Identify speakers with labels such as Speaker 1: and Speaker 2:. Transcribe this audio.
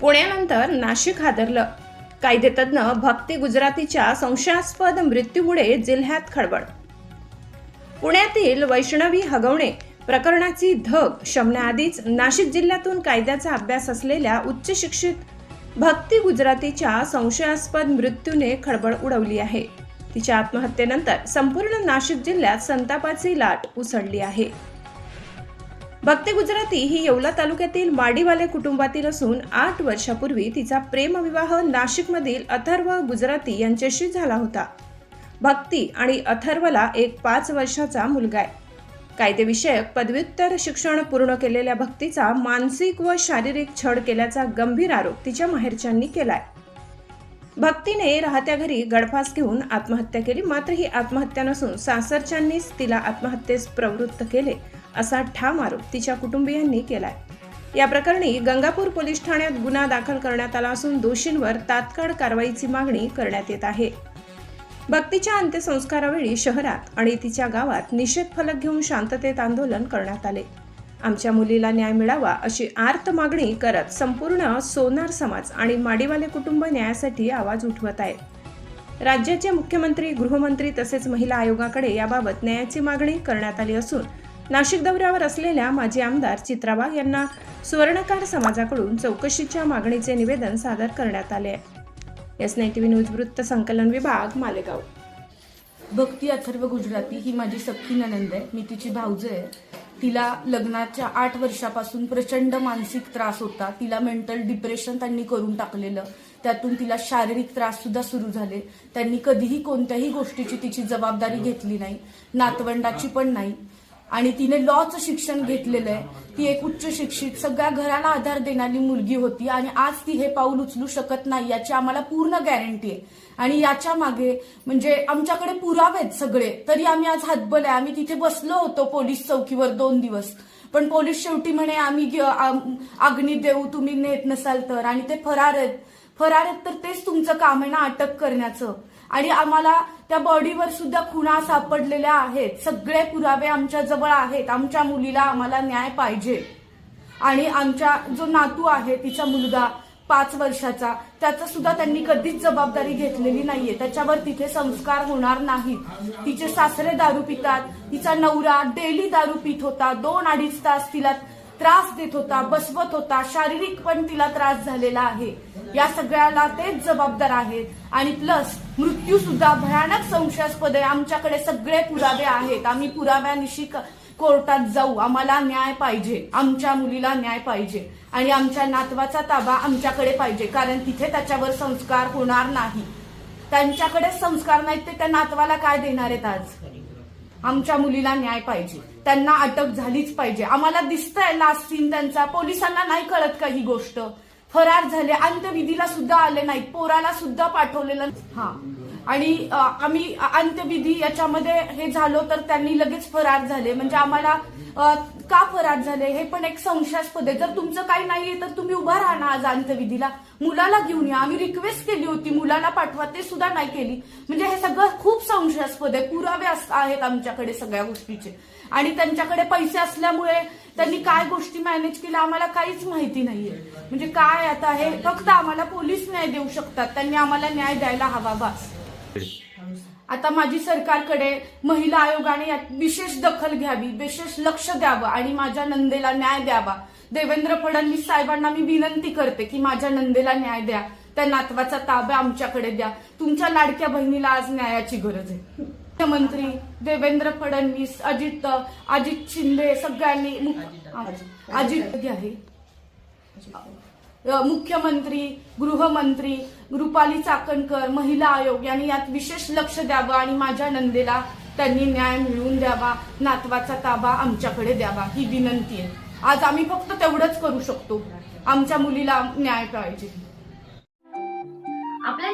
Speaker 1: पुण्यानंतर नाशिक हादरलं. कायदेतज्ञ भक्ती गुजरातीच्या संशयास्पद मृत्यूमुळे जिल्ह्यात खळबळ. पुण्यातील वैष्णवी हगवणे प्रकरणाची धग शमण्याआधीच नाशिक जिल्ह्यातून कायद्याचा अभ्यास असलेल्या उच्च शिक्षित भक्ती गुजरातीच्या संशयास्पद मृत्यूने खळबळ उडवली आहे. तिच्या आत्महत्येनंतर संपूर्ण नाशिक जिल्ह्यात संतापाची लाट उसळली आहे. भक्ती गुजराती ही येवला तालुक्यातील माडीवाले कुटुंबातील असून आठ वर्षापूर्वी तिचा प्रेमविवाह नाशिकमधील अथर्व गुजराती यांच्याशी झाला होता. भक्ती आणि अथर्वला एक पाच वर्षाचा मुलगा आहे. कायदेविषयक पदव्युत्तर शिक्षण पूर्ण केलेल्या भक्तीचा मानसिक व शारीरिक छळ केल्याचा गंभीर आरोप तिच्या माहेरच्यांनी केलाय. भक्तीने राहत्या घरी गडफास घेऊन आत्महत्या केली मात्र ही आत्महत्या नसून सासरच्यांनीच तिला आत्महत्येस प्रवृत्त केले. असा ठाम आरोप तिच्या कुटुंबियांनी केलाय. या प्रकरणी गंगापूर पोलीस ठाण्यात गुन्हा दाखल करण्यात आला असून दोषींवर तात्काळ कारवाईची मागणी करण्यात येत आहे. भक्तीच्या अंत्यसंस्कारावेळी शहरात आणि तिच्या गावात निषेध फलक घेऊन शांततेत आंदोलन करण्यात आले. आमच्या मुलीला न्याय मिळावा अशी आर्त मागणी करत संपूर्ण सोनार समाज आणि माडीवाले कुटुंब न्यायासाठी आवाज उठवत आहेत. राज्याचे मुख्यमंत्री गृहमंत्री तसेच महिला आयोगाकडे याबाबत न्यायाची मागणी करण्यात आली असून नाशिक दौऱ्यावर असलेल्या माजी आमदार चित्राबाग यांना सुवर्णकार समाजाकडून चौकशीच्या मागणीचे निवेदन सादर करण्यात आले. आहे एस नाईन टीव्ही न्यूज वृत्त संकलन विभाग मालेगाव.
Speaker 2: भक्ती अथर्व गुजराती ही माझी सख्खी ननंद आहे. मी तिची भाऊज आहे. तिला लग्नाच्या आठ वर्षापासून प्रचंड मानसिक त्रास होता. तिला मेंटल डिप्रेशन त्यांनी करून टाकलेलं. त्यातून तिला शारीरिक त्रास सुद्धा सुरू झाले. त्यांनी कधीही कोणत्याही गोष्टीची तिची जबाबदारी घेतली नाही. नातवंडाची पण नाही. आणि तिने लॉचं शिक्षण घेतलेलं आहे. ती एक उच्च शिक्षित सगळ्या घराला आधार देणारी मुलगी होती आणि आज ती हे पाऊल उचलू शकत नाही याची आम्हाला पूर्ण गॅरंटी आहे. आणि याच्या मागे म्हणजे आमच्याकडे पुरावे आहेत सगळे. तरी आम्ही आज हातबल आहे. आम्ही तिथे बसलो होतो पोलीस चौकीवर दोन दिवस. पण पोलीस शेवटी म्हणे आम्ही अग्नी देऊ तुम्ही नेत नसाल तर. आणि ते फरार आहेत. फरार आहेत तर तेच तुमचं काम आहे ना अटक करण्याचं. आणि आम्हाला त्या बॉडीवर सुद्धा खुणा सापडलेल्या आहेत. सगळे पुरावे आमच्या जवळ आहेत. आमच्या मुलीला आम्हाला न्याय पाहिजे. आणि आमच्या जो नातू आहे तिचा मुलगा पाच वर्षाचा त्याचा सुद्धा त्यांनी कधीच जबाबदारी घेतलेली नाहीये. त्याच्यावर तिथे संस्कार होणार नाहीत. तिचे सासरे दारू पितात तिचा नवरा डेली दारू पित होता दोन अडीच तास तिला त्रास देत होता बसवत होता. शारीरिक पण तिला त्रास झालेला आहे. या सगळ्याला तेच जबाबदार आहेत. आणि प्लस मृत्यू सुद्धा भयानक संशयास्पद आहे आमच्याकडे सगळे पुरावे आहेत. आम्ही पुराव्यानिशी कोर्टात जाऊ. आम्हाला न्याय पाहिजे. आमच्या मुलीला न्याय पाहिजे. आणि आमच्या नातवाचा ताबा आमच्याकडे पाहिजे. कारण तिथे त्याच्यावर संस्कार होणार नाही. त्यांच्याकडे संस्कार नाहीत ते त्या नातवाला काय देणार आहेत आज? आमच्या मुलीला न्याय पाहिजे. त्यांना अटक झालीच पाहिजे. आम्हाला दिसतंय लास्ट सीन त्यांचा. पोलिसांना नाही कळत का ही गोष्ट? फरार झाले. अंत्यविधीला सुद्धा आले नाहीत. पोराला सुद्धा पाठवलेलं हा. आणि आम्ही अंत्यविधी याच्यामध्ये हे झालो तर त्यांनी लगेच फरार झाले. म्हणजे आम्हाला का फरार झाले? हे पण एक संशयास्पद आहे. जर तुमचं काही नाहीये तर तुम्ही उभा राहा ना आज अंत्यविधीला. मुलाला घेऊन या. आम्ही रिक्वेस्ट केली होती मुलाला पाठवा. ते सुद्धा नाही केली. म्हणजे हे सगळं खूप संशयास्पद आहे. पुरावे आहेत आमच्याकडे सगळ्या गोष्टीचे. आणि त्यांच्याकडे पैसे असल्यामुळे त्यांनी काय गोष्टी मॅनेज केल्या आम्हाला काहीच माहिती नाहीये. म्हणजे काय आता हे फक्त आम्हाला पोलीस न्याय देऊ शकतात. त्यांनी आम्हाला न्याय द्यायला हवा बस. आता माझी सरकारकडे महिला आयोगाने विशेष दखल घ्यावी विशेष लक्ष द्यावं आणि माझ्या नंदेला न्याय द्यावा. देवेंद्र फडणवीस साहेबांना मी विनंती करते की माझ्या नंदेला न्याय द्या. त्या नातवाचा ताबा आमच्याकडे द्या. तुमच्या लाडक्या बहिणीला आज न्यायाची गरज आहे. मुख्यमंत्री देवेंद्र फडणवीस अजित अजित शिंदे सगळ्यांनी अजित आहे. मुख्यमंत्री गृहमंत्री रुपाली चाकणकर महिला आयोग यांनी यात विशेष लक्ष द्यावं आणि माझ्या नंदेला त्यांनी न्याय मिळवून द्यावा नातवाचा ताबा आमच्याकडे द्यावा ही विनंती आहे. आज आम्ही फक्त तेवढंच करू शकतो. आमच्या मुलीला न्याय पाहिजे.